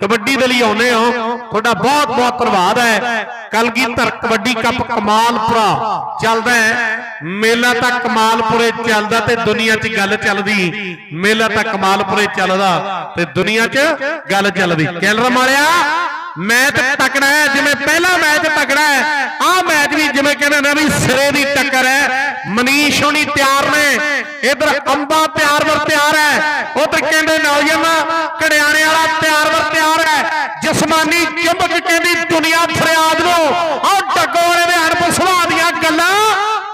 ਕਬੱਡੀ ਦੇ ਲਈ ਆਉਨੇ ਹੋ। ਤੁਹਾਡਾ ਬਹੁਤ ਬਹੁਤ ਧੰਨਵਾਦ ਹੈ। ਕਲਗੀਧਰ ਕਬੱਡੀ ਕੱਪ ਕਮਾਲਪੁਰਾ ਚੱਲਦਾ ਹੈ। ਮੇਲਾ ਤਾਂ ਕਮਾਲਪੁਰੇ ਚੱਲਦਾ ਤੇ ਦੁਨੀਆ 'ਚ ਗੱਲ ਚੱਲਦੀ। ਮੇਲਾ ਤਾਂ ਕਮਾਲਪੁਰੇ ਚੱਲਦਾ ਤੇ ਦੁਨੀਆ 'ਚ ਗੱਲ ਚੱਲਦੀ। ਕੈਲਰ ਮਾਰਿਆ। ਮੈਚ ਤਕੜਾ ਹੈ ਜਿਵੇਂ ਪਹਿਲਾ ਮੈਚ ਤਕੜਾ ਹੈ। ਆਹ ਮੈਚ ਵੀ ਜਿਵੇਂ ਕਹਿੰਦੇ ਨੇ ਵੀ ਸਿਰੇ ਦੀ ਟੱਕਰ ਹੈ। ਮਨੀਸ਼ ਹੋਣੀ ਤਿਆਰ ਨੇ। ਇਧਰ ਅੰਬਾ ਤਿਆਰ ਵਰ ਤਿਆਰ ਹੈ। ਉਧਰ ਕਹਿੰਦੇ ਨੌਜਵਾਨ ਘੜਿਆਣੇ ਵਾਲਾ ਤਿਆਰ ਵਰ ਤਿਆਰ ਹੈ। ਜਸਮਾਨੀ ਚੁੰਬਕ ਕਹਿੰਦੀ ਦੁਨੀਆ ਫਰਿਆਦ ਨੂੰ। ਆਹ ਡੱਗੋ ਵਾਲੇ ਦੇ ਅਣਪ ਸੁਭਾਅ ਦੀਆਂ ਗੱਲਾਂ।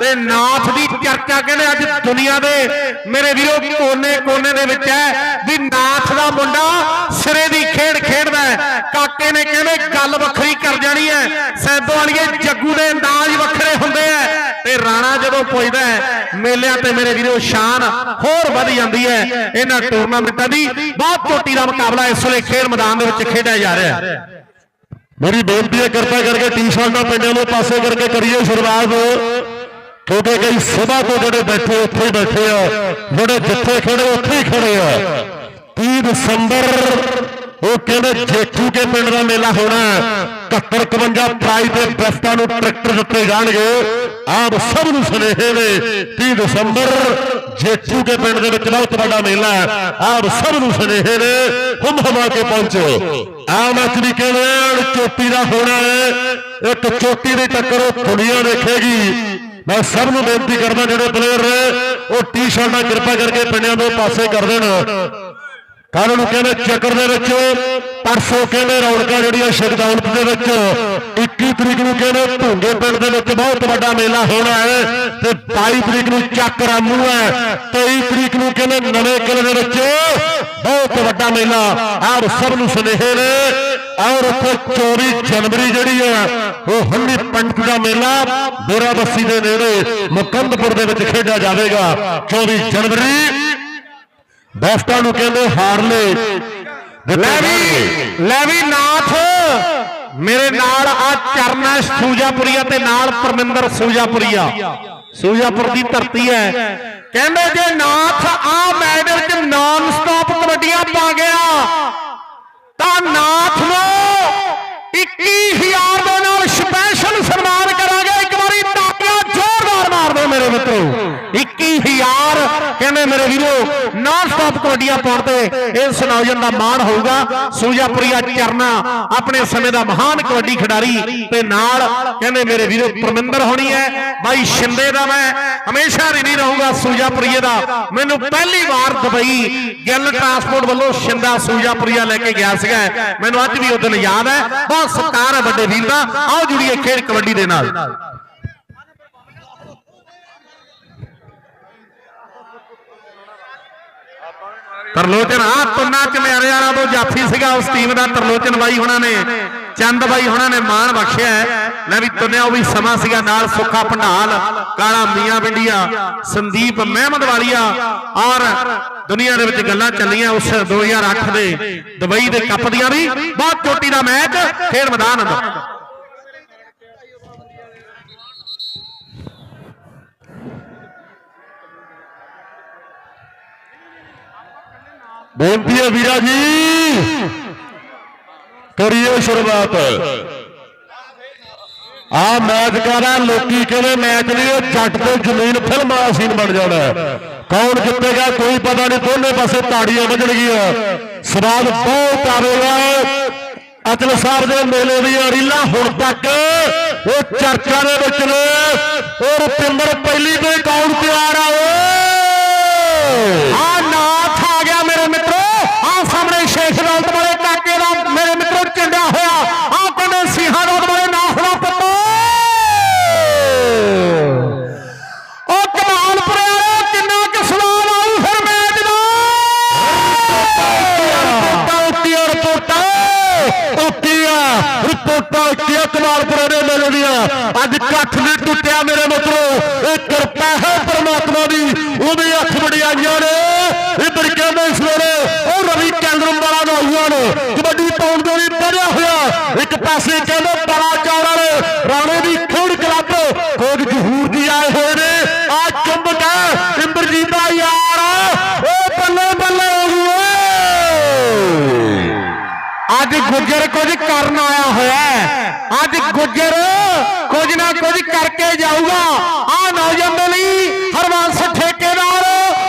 ਤੇ ਨਾਥ ਦੀ ਚਰਚਾ ਕਹਿੰਦੇ ਅੱਜ ਦੁਨੀਆ ਦੇ ਮੇਰੇ ਵੀਰੋ ਕੋਨੇ ਕੋਨੇ ਦੇ ਵਿੱਚ ਹੈ ਵੀ ਨਾਥ ਦਾ ਮੁੰਡਾ ਸਿਰੇ ਦੀ ਖੇਡ ਖੇਡਦਾ ਹੈ ਕਾਕੇ ਨੇ ਕਹਿੰਦੇ ਗੱਲ ਵੱਖਰੀ ਕਰ ਜਾਣੀ ਹੈ। ਸੈਦੋ ਵਾਲੀਏ ਜੱਗੂ ਦੇ ਅੰਦਾਜ਼ ਵੱਖਰੇ ਹੁੰਦੇ ਐ ਤੇ ਰਾਣਾ ਜਦੋਂ ਪੁੱਜਦਾ ਮੇਲਿਆਂ ਤੇ ਮੇਰੇ ਵੀਰੋ ਸ਼ਾਨ ਹੋਰ ਵਧ ਜਾਂਦੀ ਹੈ। ਇਹਨਾਂ ਟੂਰਨਾਮੈਂਟਾਂ ਦੀ ਬਹੁਤ ਚੋਟੀ ਦਾ ਮੁਕਾਬਲਾ ਇਸ ਵੇਲੇ ਖੇਡ ਮੈਦਾਨ ਦੇ ਵਿੱਚ ਖੇਡਿਆ ਜਾ ਰਿਹਾ ਹੈ। ਮੇਰੀ ਬੇਨਤੀ ਹੈ, ਕਿਰਪਾ ਕਰਕੇ ਟੀ-ਸ਼ਰਟਾਂ ਪਿੰਡਾਂ ਨੂੰ ਪਾਸੇ ਕਰਕੇ ਕਰੀਏ ਸ਼ੁਰੂਆਤ। ਤੁਹਾਡੇ ਕਈ ਸਭਾ ਤੋਂ ਜਿਹੜੇ ਬੈਠੇ, ਉੱਥੇ ਹੀ ਬੈਠੇ ਆ। ਜਿਹੜੇ ਜਿੱਥੇ ਖੜੇ, ਉੱਥੇ ਹੀ ਖੜੇ ਆ। 30 ਦਸੰਬਰ ਉਹ ਕਹਿੰਦੇ ਜੇਠੂ ਕੇ ਪਿੰਡ ਦਾ ਮੇਲਾ ਹੋਣਾ 71 51 ਪ੍ਰਾਈਜ਼ ਦੇ ਬੈਸਟਾਂ ਨੂੰ ਟਰੈਕਟਰ ਦਿੱਤੇ ਜਾਣਗੇ। ਆਪ ਸਭ ਨੂੰ ਸੁਨੇਹੇ ਨੇ 30 ਦਸੰਬਰ ਜੇਠੂ ਕੇ ਪਿੰਡ ਦੇ ਵਿੱਚ ਬਹੁਤ ਵੱਡਾ ਮੇਲਾ ਹੈ। ਆਪ ਸਭ ਨੂੰ ਸੁਨੇਹੇ ਨੇ, ਹੁਮ ਹਮਾ ਕੇ ਪਹੁੰਚੋ। ਆਮ ਆਦਮੀ ਕਹਿੰਦੇ ਚੋਟੀ ਦਾ ਹੋਣਾ ਹੈ। ਇੱਕ ਚੋਟੀ ਦੀ ਟੱਕਰ ਉਹ ਦੁਨੀਆ ਦੇਖੇਗੀ। ਮੈਂ ਸਭ ਨੂੰ ਬੇਨਤੀ ਕਰਦਾ, ਜਿਹੜੇ ਪਲੇਅਰ ਨੇ, ਉਹ ਟੀ-ਸ਼ਰਟਾਂ ਕਿਰਪਾ ਕਰਕੇ ਪਿੰਡਾਂ ਦੇ ਪਾਸੇ ਕਰ ਦੇਣ। ਕੱਲ ਨੂੰ ਕਹਿੰਦੇ ਚੱਕਰ ਦੇ ਵਿੱਚ, ਪਰਸੋਂ ਕਹਿੰਦੇ ਰੌਣਕਾਂ ਜਿਹੜੀਆਂ ਸ਼ਗਦੌਲਤ ਦੇ ਵਿੱਚ 21 ਤਰੀਕ ਨੂੰ ਕਹਿੰਦੇ ਭੁੰਗੇ ਪਿੰਡ ਦੇ ਵਿੱਚ ਬਹੁਤ ਵੱਡਾ ਮੇਲਾ ਹੋਣਾ ਹੈ ਤੇ 22 ਤਰੀਕ ਨੂੰ ਚੱਕ ਰਾਮੂ ਹੈ 23 ਤਰੀਕ ਨੂੰ ਕਹਿੰਦੇ ਨਵੇਂ ਕਿਲੇ ਦੇ ਵਿੱਚ ਬਹੁਤ ਵੱਡਾ ਮੇਲਾ। ਆਪ ਸਭ ਨੂੰ ਸੁਨੇਹੇ ਨੇ। ਔਰ ਉੱਥੇ 24 ਜਨਵਰੀ ਜਿਹੜੀ ਹੈ, ਉਹ ਹੰਨੀ ਪੰਡਤ ਦਾ ਮੇਲਾ ਡੇਰਾ ਦੇ ਨੇੜੇ ਮੁਕੰਦਪੁਰ ਦੇ ਵਿੱਚ ਖੇਡਿਆ ਜਾਵੇਗਾ। 24 ਜਨਵਰੀ ਬੈਸਟਾਂ ਨੂੰ ਕਹਿੰਦੇ ਹਾਰਲੇ। ਲੈ ਵੀ ਲੈ ਵੀ ਨਾਥ। ਮੇਰੇ ਨਾਲ ਆ ਚਰਨਾ ਸੂਜਾਪੁਰੀਆ ਤੇ ਨਾਲ ਪਰਮਿੰਦਰ ਸੂਜਾਪੁਰੀਆ। ਸੂਜਾਪੁਰ ਦੀ ਧਰਤੀ ਹੈ। ਕਹਿੰਦੇ ਜੇ ਨਾਥ ਆ ਮੈਚ ਵਿੱਚ ਨਾਨ ਸਟਾਪ ਕਬੱਡੀਆਂ ਪਾ ਗਿਆ ਤਾਂ ਨਾਥ ਨੂੰ 21000 ਦੇ ਨਾਲ ਮਾਰ ਦਿਓ ਮੇਰੇ ਮਿੱਤਰੋ 21000 ਕਹਿੰਦੇ ਮੇਰੇ ਵੀਰੋ ਨਾਨ ਸਟਾਪ ਕਬੱਡੀਆਂ ਪਾਉਣ ਤੇ ਇਸ ਨੌਜਵਾਨ ਦਾ ਮਾਣ ਹੋਊਗਾ। ਸੂਜਾਪੁਰੀਆ ਚਰਨਾ, ਆਪਣੇ ਸਮੇਂ ਦਾ ਮਹਾਨ ਕਬੱਡੀ ਖਿਡਾਰੀ ਤੇ ਨਾਲ, ਕਹਿੰਦੇ ਮੇਰੇ ਵੀਰੋ, ਪਰਮਿੰਦਰ ਹੋਣੀ ਹੈ, ਬਾਈ ਸ਼ਿੰਦੇ ਦਾ ਮੈਂ ਹਮੇਸ਼ਾ ਰਿਣੀ ਰਹੂੰਗਾ ਸੂਜਾਪੁਰੀਏ ਦਾ। ਮੈਨੂੰ ਪਹਿਲੀ ਵਾਰ ਦੁਬਈ ਗਿੱਲ ਟਰਾਂਸਪੋਰਟ ਵੱਲੋਂ ਸ਼ਿੰਦਾ ਸੂਜਾਪੁਰੀਆ ਲੈ ਕੇ ਗਿਆ ਸੀਗਾ। ਮੈਨੂੰ ਅੱਜ ਵੀ ਉਹ ਦਿਨ ਯਾਦ ਹੈ। ਬਹੁਤ ਸਤਿਕਾਰ ਹੈ ਵੱਡੇ ਵੀਰ ਦਾ। ਆਓ ਜੁੜੀਏ ਖੇਡ ਕਬੱਡੀ ਦੇ ਨਾਲ। ਤਰਲੋਚਨ ਆ ਤੁੰਨਾ ਚਮਿਆਰੇ ਵਾਲਾ ਤੋਂ ਜਾਫੀ ਸੀਗਾ, ਉਸ ਟੀਮ ਦਾ ਤਰਲੋਚਨ ਬਾਈ ਹੁਣਾਂ ਨੇ, ਚੰਦ ਬਾਈ ਹੁਣਾਂ ਨੇ ਮਾਣ ਬਖਸ਼ਿਆ ਹੈ। ਲੈ ਵੀ ਤੁੰਨਿਆ ਉਹ ਵੀ ਸਮਾਂ ਸੀਗਾ ਨਾਲ ਸੁੱਖਾ ਭੰਡਾਲ ਕਾਲਾ ਮੀਆਂ ਬਿੰਡੀਆ ਸੰਦੀਪ ਮਹਿਮਦ ਵਾਲੀਆ, ਔਰ ਦੁਨੀਆ ਦੇ ਵਿੱਚ ਗੱਲਾਂ ਚੱਲੀਆਂ ਉਸ 2008 ਦੇ ਦੁਬਈ ਦੇ ਕੱਪ ਦੀਆਂ ਵੀ ਬਹੁਤ ਚੋਟੀ ਦਾ ਮੈਚ, ਖੇਡ ਮੈਦਾਨ ਅੰਦਰ ਬੇਨਤੀ ਹੈ ਵੀਰਾ ਜੀ। ਕਰੀਏ ਸ਼ੁਰੂਆਤ। ਆ ਮੈਚ ਕਰਾਂ ਲੋਕੀ ਕਹਿੰਦੇ ਮੈਚ ਨਹੀਂ, ਇਹ ਜੱਟ ਤੇ ਜ਼ਮੀਨ ਫਿਲਮ ਵਾਲਾ ਸੀਨ ਬਣ ਜਾਣਾ ਕੌਣ ਜਿੱਤੇਗਾ ਕੋਈ ਪਤਾ ਨਹੀਂ, ਦੋਨੇ ਪਾਸੇ ਤਾੜੀਆਂ ਵੱਜਣਗੀਆਂ। ਸਵਾਦ ਬਹੁਤ ਆਵੇਗਾ ਅਚਲ ਸਾਹਿਬ ਦੇ ਮੇਲੇ ਦੀਆਂ ਰੀਲਾਂ ਹੁਣ ਤੱਕ ਉਹ ਚਰਚਾ ਦੇ ਵਿੱਚ ਨੇ। ਉਹ ਰੁਪਿੰਦਰ ਪਹਿਲੀ ਤੋਂ ਕੌਣ ਤਿਆਰ ਆ, ਓਏ। ਰਿਪੋਰਟਾਂ ਉੱਤੀਆਂ ਕਮਾਲਪੁਰੇ ਦੇ ਮੇਲੇ ਦੀਆਂ। ਅੱਜ ਇਕੱਠ ਨਹੀਂ ਟੁੱਟਿਆ ਮੇਰੇ ਮਿੱਤਰੋ। ਇਹ ਕਿਰਪਾ ਹੈ ਪਰਮਾਤਮਾ ਦੀ। ਉਹਦੀ ਅੱਖ ਵੜਿਆਈਆਂ ਨੇ। ਇੱਧਰ ਕਹਿੰਦੇ ਸਵੇਰੇ ਉਹ ਰਵੀ ਕੈਂਦਰਮ ਵਾਲਾ ਨੌਜਵਾਨ ਕਬੱਡੀ ਪਾਉਣ ਦੇ ਲਈ ਵਧਿਆ ਹੋਇਆ। ਇੱਕ ਪਾਸੇ ਕਹਿੰਦੇ ਬਲਾਚੌਰ ਵਾਲੇ ਰਾਣੇ ਦੀ ਖੇਡ ਕਲੱਬ। ਕੋਟ ਜਹੂਰ ਦੀ ਆਏ ਹੋਏ ਨੇ। ਆ ਚੁੰਬਕ ਹੈ। ਇੰਦਰਜੀਤ ਦਾ ਯਾਰ। ਉਹ ਬੱਲੇ ਬੱਲੇ ਹੋ ਗਈ ਅੱਜ ਗੁੱਜਰ ਕੁਝ ਹੋਇਆ ਅੱਜ ਗੁੱਜਰ ਕੁਝ ਨਾ ਕੁਝ ਕਰਕੇ ਜਾਊਗਾ। ਆ ਨੌਜਵਾਨ ਦੇ ਲਈ ਹਰਵੰਸ ਠੇਕੇਦਾਰ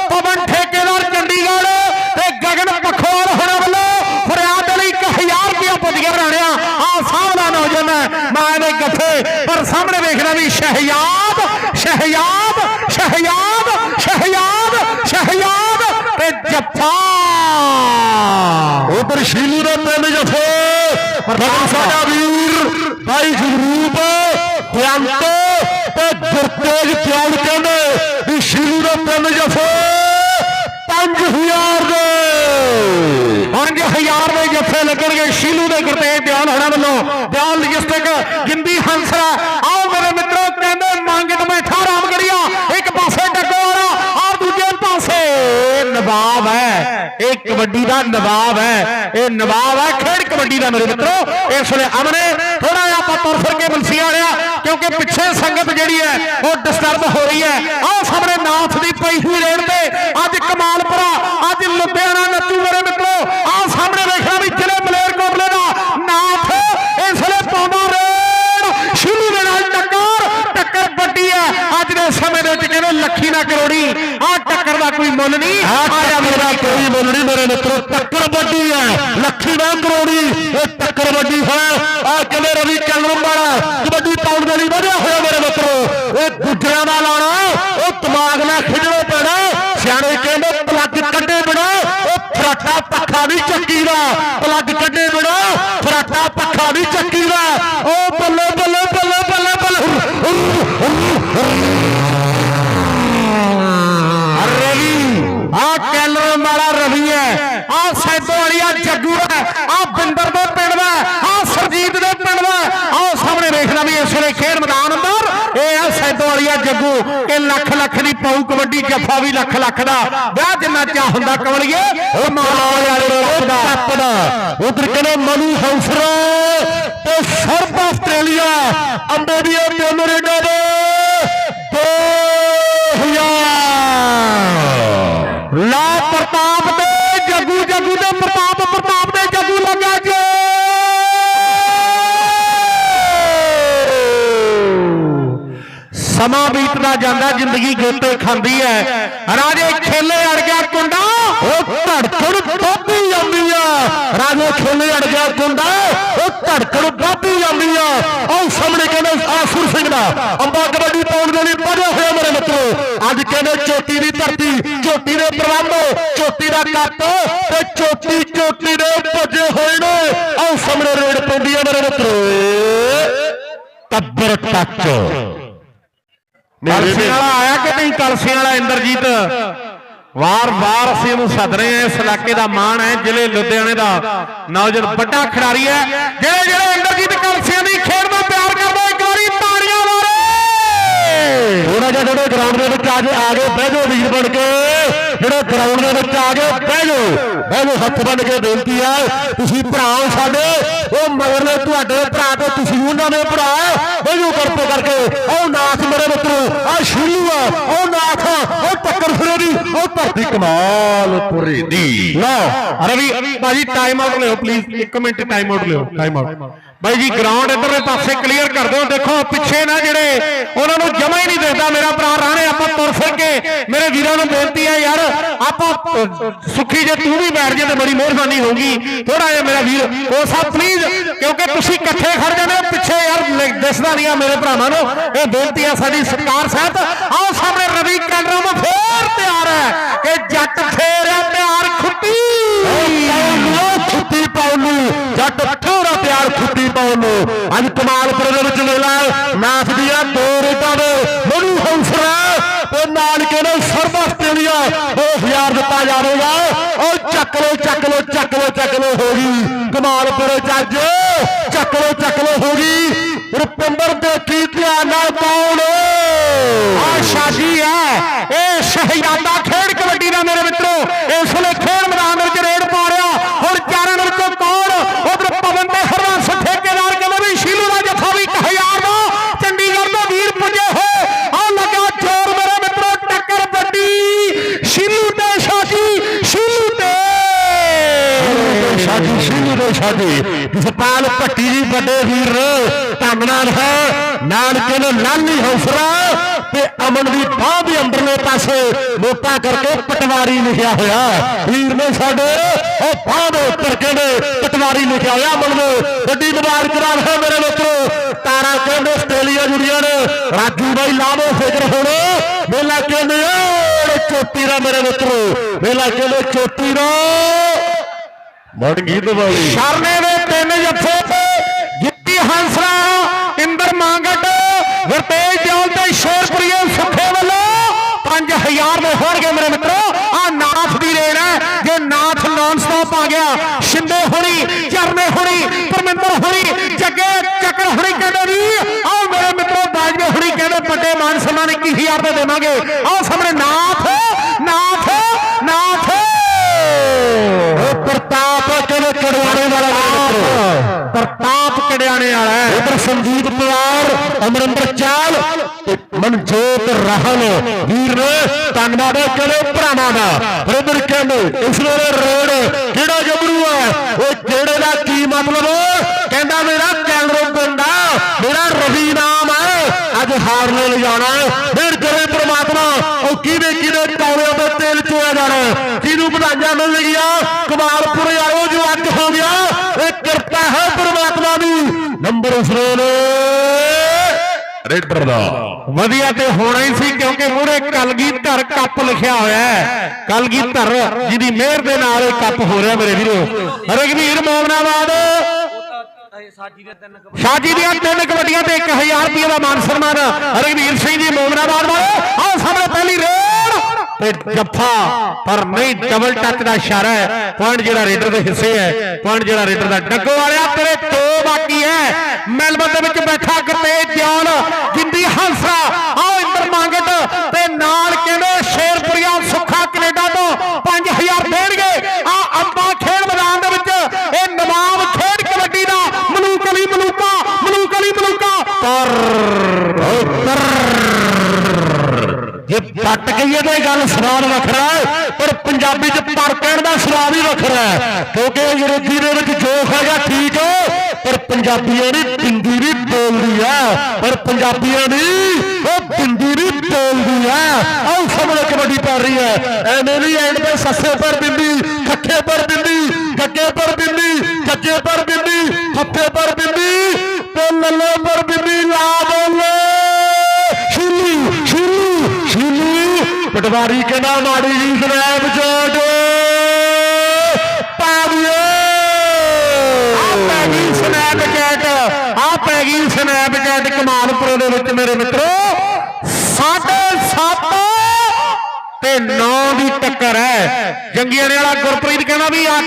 ਪਵਨ ਠੇਕੇਦਾਰ ਚੰਡੀਗੜ੍ਹ ਤੇ ਗਗਨ ਪਖਵਾਲ ਹੋਣਾ ਵੱਲੋਂ ਫਰਿਆਦ ਦੇ ਲਈ 1000 ਰੁਪਇਆ ਪੁੱਜਿਆ ਬਣਾਣਿਆ ਆ ਸਾਹਮਣਾ ਨੌਜਵਾਨ ਹੈ। ਮਾਂ ਦੇ ਗੱਫੇ ਪਰ ਸਾਹਮਣੇ ਵੇਖਣਾ ਵੀ ਸ਼ਹਿਯਾਦ ਸ਼ਹਿਯਾਦ ਸ਼ਹਿਯਾਦ ਸ਼ਹਿਯਾਦ ਸ਼ਹਿਯਾਦ ਤੇ ਜੱਫਾ। ਉਧਰ ਸ਼ੀਲੂ ਦੇ ਪਿੰਡ ਜਫੇ। ਰਗਨ ਸਾਡਾ ਵੀਰ ਭਾਈ ਜਗਰੂਪ ਬਿਆੰਤ ਤੇ ਗੁਰਤੇਜ ਪਿਆਲ ਕਹਿੰਦੇ ਵੀ ਸ਼ੀਲੂ ਦੇ ਪਿੰਡ ਜਫੇ 5000 ਦੇ। 5000 ਦੇ ਜੱਫੇ ਲੱਗਣਗੇ ਸ਼ੀਲੂ ਦੇ ਗੁਰਤੇਜ ਬਿਆਨ ਹੋਣਾ ਵੱਲੋਂ। ਦਿਆਲ ਲਜਿਸਟਿਕ ਗਿੰਦੀ ਹੰਸਰਾ ਆਓ ਮੇਰੇ ਮਿੱਤਰੋ ਕਹਿੰਦੇ ਮੰਗਤ ਬੈਠਾ ਰਾਮਗੜੀਆ ਇੱਕ ਪਾਸੇ ਡੱਗੋਰਾ ਔਰ ਦੂਜੇ ਪਾਸੇ ਨਵਾਬ ਹੈ। ਇਹ ਕਬੱਡੀ ਦਾ ਨਵਾਬ ਹੈ। ਇਹ ਨਵਾਬ ਹੈ। ਖੇਡ ਕਬੱਡੀ ਦਾ ਮੇਰੇ ਮਿੱਤਰੋ, ਇਸ ਵੇਲੇ ਅਮਨੇ ਥੋੜਾ ਜਿਹਾ ਆਪਾਂ ਤੁਰ ਫਿਰ ਕੇ ਬਲਸੀ ਵਾਲਿਆ, ਕਿਉਂਕਿ ਪਿੱਛੇ ਸੰਗਤ ਜਿਹੜੀ ਹੈ, ਉਹ ਡਿਸਟਰਬ ਹੋ ਰਹੀ ਹੈ। ਆਹ ਸਾਹਮਣੇ ਨਾਥ ਦੀ ਪਈ ਹੋਈ ਰੇਡ ਤੇ ਅੱਜ ਕਮਾਲਪੁਰਾ, ਅੱਜ ਲੁਧਿਆਣਾ ਨੱਚੂ ਮੇਰੇ ਮਿੱਤਰੋ, ਆਹ ਸਾਹਮਣੇ ਵੇਖਣਾ ਵੀ ਜ਼ਿਲ੍ਹੇ ਮਲੇਰਕੋਟਲੇ ਦਾ ਨਾਥ, ਇਸ ਵੇਲੇ ਪਾਉਂਦਾ ਰੇਡ ਸ਼ੁਰੂ ਦੇ ਨਾਲ ਟੱਕਰ ਟੱਕਰ ਵੱਡੀ ਹੈ। ਅੱਜ ਦੇ ਸਮੇਂ ਦੇ ਵਿੱਚ ਕਹਿੰਦੇ ਲੱਖੀ ਨਾ ਕਰੋੜੀ, ਆਹ ਕੋਈ ਮੁੱਲ ਨਹੀਂ। ਆ ਜਾ ਮੇਰਾ ਕੋਈ ਮੁੱਲ ਨਹੀਂ ਮੇਰੇ ਮਿੱਤਰੋ ਟੱਕਰ ਵੱਡੀ ਹੈ। ਲੱਖੀ ਨਾ ਕਰੋੜੀ ਇਹ ਟੱਕਰ ਵੱਡੀ ਹੈ। ਆ ਕਿਵੇਂ ਰਵੀ ਚੱਲਣ ਵਾਲਾ ਕਬੱਡੀ ਪਾਉਣ ਦੇ ਲਈ ਵਧਿਆ ਹੋਇਆ ਮੇਰੇ ਮਿੱਤਰੋ। ਇਹ ਗੁੱਜਰਾਂ ਦਾ ਲਾਣਾ ਉਹ ਦਿਮਾਗ ਨਾਲ ਖਿਜਣਾ ਪੈਣਾ। ਸਿਆਣੇ ਕਹਿੰਦੇ ਪਲੱਗ ਕੱਢੇ ਬਿਨਾ ਉਹ ਫਰਾਟਾ ਪੱਖਾ ਨਹੀਂ ਚੱਕੀਦਾ। ਪਲੱਗ ਕੱਢੇ ਬਿਨਾ ਫਰਾਟਾ ਪੱਖਾ ਨਹੀਂ ਚੱਕੀਦਾ। ਉਹ ਬੱਲੇ ਬੱਲੇ ਬੱਲੇ ਬੱਲੇ ਬੱਲੇ ਰਵੀ ਆ ਕੈਲਰ ਵਾਲਾ ਰਵੀ ਹੈ ਆ ਸੈਦੋ ਵਾਲੀਆ ਜੱਗੂ ਹੈ ਆ ਬਿੰਦਰ ਦੇ ਪਿੰਡ ਦਾ ਆ ਸਰਜੀਤ ਦੇ ਪਿੰਡ ਦਾ ਆਹ ਸਾਹਮਣੇ ਵੇਖਣਾ ਵੀ ਇਸ ਵੇਲੇ ਖੇਡ ਮੈਦਾਨ ਅੰਦਰ ਇਹ ਆ ਸੈਦੋ ਜੱਗੂ ਇਹ ਲੱਖ ਲੱਖ ਦੀ ਪਾਉ ਕਬੱਡੀ ਜੱਫਾ ਵੀ ਲੱਖ ਲੱਖ ਦਾ। ਵਿਆਹ ਜਿੰਨਾ ਚਾਹ ਹੁੰਦਾ ਕਵਲੀਏ ਉਹ ਮਾਲਾ ਵਾਲੇ ਦਾ ਕੱਪ ਦਾ ਉਧਰ ਕਹਿੰਦੇ ਮਨੂ ਹੌਸਰਾ ਤੇ ਸਰਬ ਆਸਟ੍ਰੇਲੀਆ ਅੰਬੇਡੀਆ ਕੈਨੇਡਾ ਦੇ 2000 ਲਾ ਪ੍ਰਤਾਪ ਤੇ ਜੱਗੂ ਜੱਗੂ ਤੇ ਪ੍ਰਤਾਪ ਪ੍ਰਤਾਪ ਤੇ ਜੱਗੂ ਲੱਗਾ ਜੇ। ਸਮਾਂ ਬੀਤਦਾ ਜਾਂਦਾ, ਜ਼ਿੰਦਗੀ ਗੋਤੇ ਖਾਂਦੀ ਹੈ। ਰਾਜੇ ਖੇਲੇ ਅੜ ਗਿਆ ਕੁੰਡਾ, ਉਹ ਧੜਕਣ ਵੱਧਦੀ ਜਾਂਦੀ ਆ। ਰਾਜੇ ਖੇਲੇ ਅੜ ਗਿਆ ਕੁੰਡਾ, ਉਹ ਧੜਕਣ ਵੱਧਦੀ ਜਾਂਦੀ ਆ। ਉਹ ਸਾਹਮਣੇ ਕਹਿੰਦੇ ਆਸੁਰ ਸਿੰਘ ਦਾ। ਅੰਬਾ ਕਬੱਡੀ ਪਾਉਣ ਦੇ ਲਈ ਵਧਿਆ ਹੋਇਆ ਮੇਰੇ ਮਿੱਤਰੋ। ਅੱਜ ਕਹਿੰਦੇ ਚੋਟੀ ਦੀ ਧਰਤੀ, ਚੋਟੀ ਦੇ ਪ੍ਰਬੰਧ, ਚੋਟੀ ਦਾ ਕੱਪ ਤੇ ਚੋਟੀ ਚੋਟੀ ਦੇ ਭੱਜੇ ਹੋਏ ਨੇ। ਉਹ ਸਾਹਮਣੇ ਰੇਡ ਪੈਂਦੀ ਆ ਮੇਰੇ ਮਿੱਤਰੋ। ਕੱਬਰ ਟੱਚ। ਕਲਸੀ ਵਾਲਾ ਆਇਆ ਕਿ ਨਹੀਂ? ਕਲਸੀ ਵਾਲਾ ਇੰਦਰਜੀਤ? ਵਾਰ-ਵਾਰ ਅਸੀਂ ਇਹਨੂੰ ਸੱਦ ਰਹੇ ਹਾਂ ਇਸ ਇਲਾਕੇ ਦਾ ਮਾਣ ਹੈ ਜ਼ਿਲ੍ਹੇ ਲੁਧਿਆਣੇ ਦਾ। ਨੌਜਵਾਨ ਵੱਡਾ ਖਿਡਾਰੀ ਹੈ ਜਿਹੜੇ ਜਿਹੜੇ ਇੰਦਰਜੀਤ ਕਲਸੀਆਂ ਦੀ ਖੇਡ ਨੂੰ ਪਿਆਰ ਕਰਦੇ ਇੱਕ ਵਾਰੀ ਤਾੜੀਆਂ ਮਾਰੋ। ਥੋੜਾ ਜਿਹਾ ਜਿਹੜੇ ਗਰਾਊਂਡ ਦੇ ਵਿੱਚ ਆ ਕੇ ਆ ਗਏ ਬਹਿ ਜਾਓ ਵੀਰ ਬਣ ਕੇ। ਜਿਹੜਾ ਗਰਾਊਂਡ ਦੇ ਵਿੱਚ ਆ ਗਏ ਬਹਿ ਜਾਓ। ਬਹਿ ਜਾਓ, ਹੱਥ ਬੰਨ ਕੇ ਬੇਨਤੀ ਆ। ਤੁਸੀਂ ਭਰਾ ਹੋ ਸਾਡੇ। ਉਹ ਮਗਰਲੇ ਤੁਹਾਡੇ ਭਰਾ ਤੇ ਤੁਸੀਂ ਉਹਨਾਂ ਦੇ ਭਰਾ। ਬਹਿ ਜਾਓ ਕਰਪੋ ਕਰਕੇ। ਉਹ ਨਾਥ ਮੇਰੇ ਮਿੱਤਰੋ ਆ ਸ਼ੀਲੂ ਆ। ਉਹ ਨਾਥ ਉਹ ਟੱਕਰ ਫਿਰੇ ਦੀ ਉਹ ਧਰਤੀ ਕਮਾਲਪੁਰੀ ਦੀ। ਲਓ, ਰਵੀ, ਭਾਜੀ ਟਾਈਮ ਆਊਟ ਲਿਓ ਪਲੀਜ਼ 1 ਮਿੰਟ ਟਾਈਮ ਆਊਟ ਲਿਓ ਟਾਈਮ ਆਊਟ ਬਾਈ ਜੀ ਗਰਾਊਂਡ ਇਧਰਲੇ ਪਾਸੇ ਕਲੀਅਰ ਕਰ ਦਿਓ ਦੇਖੋ ਪਿੱਛੇ ਨਾ ਜਿਹੜੇ ਉਹਨਾਂ ਨੂੰ ਜਮਾ ਹੀ ਨਹੀਂ ਦਿਖਦਾ ਮੇਰਾ ਭਰਾ ਰਾਣੇ ਆਪਾਂ ਤੁਰ ਫਿਰ ਕੇ ਮੇਰੇ ਵੀਰਾਂ ਨੂੰ ਬੇਨਤੀ ਹੈ ਯਾਰ ਆਪਾਂ ਸੁੱਖੀ ਜੇ ਤੂੰ ਵੀ ਬੈਠ ਜੇ ਤੇ ਬੜੀ ਮਿਹਰਬਾਨੀ ਹੋਊਗੀ। ਥੋੜਾ ਜਿਹਾ ਮੇਰਾ ਵੀਰ ਉਹ ਸਾਹਿਬ ਪਲੀਜ਼ ਕਿਉਂਕਿ ਤੁਸੀਂ ਇਕੱਠੇ ਖੜ ਜਾਂਦੇ ਹੋ। ਪਿੱਛੇ ਯਾਰ ਦਿਸਦਾ ਨਹੀਂ ਆ ਮੇਰੇ ਭਰਾਵਾਂ ਨੂੰ। ਇਹ ਬੇਨਤੀ ਹੈ ਸਾਡੀ ਸਰਕਾਰ ਸਾਹਿਬ। ਆਓ ਸਾਹਮਣੇ ਰਵੀ ਕੈਂਡਰਮ ਫੇਰ ਤਿਆਰ ਹੈ ਕਿ ਜੱਟ ਫੇਰਿਆ ਪਿਆਰ ਖੁੱਟੀ ਜੱਟ ਠੋਰਾ ਤਿਆਰ ਛੁੱਟੀ ਪਾਉਣ ਨੂੰ। ਅੱਜ ਕਮਾਲਪੁਰ ਦੇ ਵਿੱਚ ਮੇਲਾ ਨਾਥ ਦੀਆਂ ਦੋ ਰੇਟਾਂ ਦੇ। ਮਨੂ ਹੰਸਰਾ ਤੇ ਨਾਲ ਕਹਿੰਦੇ ਸਰਬ ਆਸਟ੍ਰੇਲੀਆ। ਉਹ ਹਜ਼ਾਰ ਦਿੱਤਾ ਜਾਵੇਗਾ। ਉਹ ਚੱਕ ਲੋ ਚੱਕ ਲੋ ਚੱਕ ਲੋ ਚੱਕ ਲੋ ਹੋ ਗਈ। ਕਮਾਲਪੁਰ ਚੱਜ ਅੱਜ ਚੱਕ ਲੋ ਚੱਕ ਲੋ ਹੋ ਗਈ। ਰੁਪਿੰਦਰ ਦੇਖੀ ਧਿਆਨ ਨਾਲ ਕੌਣ ਆ ਸ਼ਾਦੀ ਹੈ। ਇਹ ਸ਼ਹਿਜ਼ਾਦਾ ਵੱਡੇ ਵੀਰ ਨੇ ਧੰਨਵਾਦ ਹੈ। ਨਾਨਕੇ ਨੇ ਲਾਲੀ ਹੌਸਲਾ ਤੇ ਅਮਨ ਦੀ ਬਾਹ ਦੇ ਅੰਦਰਲੇ ਪਾਸੇ ਮੋਟਾ ਕਰਕੇ ਪਟਵਾਰੀ ਲਿਖਿਆ ਹੋਇਆ। ਵੀਰ ਨੇ ਸਾਡੇ ਉਹ ਬਾਹ ਦੇ ਉੱਪਰ ਕਹਿੰਦੇ ਪਟਵਾਰੀ ਲਿਖਿਆ ਹੋਇਆ ਅਮਨ ਦੇ। ਵੱਡੀ ਮੁਬਾਰਕਬਾਦ ਹੈ ਮੇਰੇ ਮਿੱਤਰੋ। ਤਾਰਾ ਕਹਿੰਦੇ ਆਸਟ੍ਰੇਲੀਆ ਜੁੜੀਆਂ ਨੇ। ਰਾਜੂ ਬਾਈ ਲਾਵੋ ਫਿਕਰ ਹੁਣ। ਮੇਲਾ ਕਹਿੰਦੇ ਓਏ ਚੋਟੀ ਦਾ ਮੇਰੇ ਮਿੱਤਰੋ। ਮੇਲਾ ਕਹਿੰਦੇ ਚੋਟੀ ਦਾ। ਬਣ ਗਈ ਦੀਵਾਲੀ ਸ਼ਰਨੇ ਦੇ ਤਿੰਨ ਜੱਫੇ ਜਿੱਤੀ ਹੰਸਰਾ, ਇੰਦਰ ਮਾਂਗਟ, ਵਰਤੇਜ ਦਿਓਲ ਤੇ ਸ਼ੇਰਪੁਰੀਏ ਸੁੱਖੇ ਵੱਲੋਂ 5000 ਦੇ ਹੋਣਗੇ ਮੇਰੇ ਮਿੱਤਰੋ। ਆ ਨਾਥ ਦੀ ਰੇਡ ਹੈ, ਜੇ ਨਾਥ ਨਾਨ ਸਟਾਪ ਆ ਗਿਆ, ਸ਼ਿੰਦੇ ਹੁਣੀ, ਚਰਨੇ ਹੁਣੀ, ਪਰਮਿੰਦਰ ਹੁਣੀ, ਜੱਗੇ ਚੱਕਰ ਹੁਣੀ ਕਹਿੰਦੇ ਵੀ ਆਓ ਮੇਰੇ ਮਿੱਤਰੋ, ਬਾਜਵੇ ਹੁਣੀ ਕਹਿੰਦੇ ਪੱਟੇ ਮਾਨ ਸਨਮਾਨ 21000 ਦੇ ਦੇਵਾਂਗੇ। ਆਓ ਸਾਹਮਣੇ ਨਾਥ ਨਾਥ ਨਾਥ। ਉਹ ਪ੍ਰਤਾਪ, ਚਲੋ ਕੜਵਾਣੇ ਵਾਲਾ ਮੇਰੇ ਮਿੱਤਰੋ। ਪ੍ਰਤਾਪ ਕੜਿਆਣੇ ਵਾਲਾ ਹੈ। ਸੰਦੀਪ ਪਵਾਰ ਅਮਰਿੰਦਰ ਚਾਲ ਤੇ ਮਨਜੋਤ ਰਾਹਲ। ਵੀਰ ਨੇ ਧੰਨਵਾਦ ਹੈ ਕਹਿੰਦੇ ਭਰਾਵਾਂ ਦਾ? ਫਿਰ ਕਹਿੰਦੇ ਇਸ ਵੇਲੇ ਰੋਡ ਕਿਹੜਾ ਗੱਭਰੂ ਹੈ? ਉਹ ਕਿਹੜੇ ਦਾ ਕੀ ਮਤਲਬ? ਕਹਿੰਦਾ ਮੇਰਾ ਕੈਂਗਰੋ ਪਿੰਡ ਆ, ਮੇਰਾ ਰਵੀ ਨਾਮ ਹੈ ਅੱਜ ਹਾਰ ਲੈ ਲਿਜਾਣਾ ਫਿਰ ਕਰੇ ਪ੍ਰਮਾਤਮਾ, ਉਹ ਕਿਹਦੇ ਕਿਹਦੇ ਕੌਲਿਆਂ ਤੇ ਤੇਲ ਚੋਇਆ ਜਾਣਾ ਕਿਹਨੂੰ ਵਧਾਈਆਂ ਮਿਲਣਗੀਆਂ ਕਮਾਲਪੁਰ ਆਇਓ ਜੋ ਅੱਜ ਹੋ ਗਿਆ ਇਹ ਕਿਰਪਾ ਹੈ ਪ੍ਰਮਾਤਮਾ ਦੀ। ਨੰਬਰ ਉਸ ਨੇ। ਰੇਡਰ ਦਾ ਵਧੀਆ ਤੇ ਹੋਣਾ ਹੀ ਸੀ ਕਿਉਂਕਿ ਮੂਹਰੇ ਕਲਗੀਧਰ ਕੱਪ ਲਿਖਿਆ ਹੋਇਆ ਹੈ। ਕਲਗੀਧਰ ਜਿਹਦੀ ਮਿਹਰ ਦੇ ਨਾਲ ਇਹ ਕੱਪ ਹੋ ਰਿਹਾ ਮੇਰੇ ਵੀਰੋ। ਰਗਵੀਰ ਮੋਮਨਾਬਾਦ ਸਾਜੀ ਦੀਆਂ ਤਿੰਨ ਕਬੱਡੀਆਂ ਤੇ 1000 ਰੁਪਏ ਦਾ ਮਾਨ ਸਨਮਾਨ। ਰਗਵੀਰ ਸਿੰਘ ਜੀ ਮੋਮਨਾਬਾਦ ਵਾਲੇ ਆਹ ਸਾਹਮਣੇ ਪਹਿਲੀ ਰੇਡ। ਤੇ ਜੱਫਾ। ਪਰ ਨਹੀਂ ਡਬਲ ਟੱਚ ਦਾ ਇਸ਼ਾਰਾ ਹੈ। ਪੁਆਇੰਟ ਜਿਹੜਾ ਰੇਡਰ ਦੇ ਹਿੱਸੇ ਹੈ? ਪੁਆਇੰਟ ਜਿਹੜਾ ਰੇਡਰ ਦਾ ਡੱਗੋ ਵਾਲਿਆ? ਤੇਰੇ ਦੋ ਬਾਕੀ ਹੈ। ਮੈਲਬਨ ਦੇ ਵਿੱਚ ਬੈਠਾ ਗੁਰਤੇਜ ਦਿਓਲ ਜਿੰਦੀ ਹੰਸਾ ਆਹ ਇੰਦਰ ਮੰਗਟ ਤੇ ਨਾਲ ਕਹਿੰਦੇ ਸ਼ੇਰਪੁਰੀਆ ਸੁੱਖਾ ਕੈਨੇਡਾ ਤੋਂ 5000 ਦੇਣਗੇ ਆ ਅੰਬਾ ਖੇਡ ਮੈਦਾਨ ਦੇ ਵਿੱਚ ਇਹ ਨਵਾਬ ਖੇਡ ਕਬੱਡੀ ਦਾ ਮਲੂਕ ਅਲੀ ਮਲੂਕਾ ਮਲੂਕ ਅਲੀ ਮਲੂਕਾ ਪਰ ਜੇ ਪੱਟ ਕਹੀਏ ਸਵਾਦ ਵੱਖਰਾ ਹੈ, ਪਰ ਪੰਜਾਬੀ ਚ ਪਰ ਕਹਿਣ ਦਾ ਸਵਾਦ ਹੀ ਵੱਖਰਾ ਹੈ। ਕਿਉਂਕਿ ਅੰਗਰੇਜ਼ੀ ਦੇ ਵਿੱਚ ਜੋਸ਼ ਹੈਗਾ, ਠੀਕ ਹੈ, ਪਰ ਪੰਜਾਬੀਆਂ ਦੀ ਬਿੰਦੀ ਵੀ ਬੋਲਦੀ ਹੈ। ਪਰ ਪੰਜਾਬੀਆਂ ਦੀ ਉਹ ਬਿੰਦੀ ਵੀ ਬੋਲਦੀ ਆ ਆਹ ਸਾਹਮਣੇ ਕਬੱਡੀ ਪੈ ਰਹੀ ਹੈ। ਐਵੇਂ ਨਹੀਂ ਐਂਡ ਤੇ ਸੱਸੇ ਪਰ ਬਿੰਦੀ, ਖੱਖੇ ਪਰ ਬਿੰਦੀ, ਗੱਗੇ ਪਰ ਬਿੰਦੀ ਜੱਜੇ ਪਰ ਬਿੰਦੀ ਫੱਫੇ ਪਰ ਬਿੰਦੀ, ਤੇ ਲੱਲੇ ਪਰ ਪਟਵਾਰੀ ਕਹਿੰਦਾ ਮਾੜੀ ਜੀ ਸਨੈਪ ਚੈਟ ਪਾ ਆ ਪੈ ਗਈ ਸਨੈਪਚੈਟ ਆ ਪੈ ਗਈ ਸਨੈਪਚੈਟ ਕਮਾਲਪੁਰ ਦੇ ਵਿੱਚ ਮੇਰੇ ਮਿੱਤਰੋ। ਸਾਢੇ ਸੱਤ ਤੇ 9 ਦੀ ਟੱਕਰ ਹੈ। ਜੰਗੀਆਣੇ ਵਾਲਾ ਗੁਰਪ੍ਰੀਤ ਕਹਿੰਦਾ ਵੀ ਆ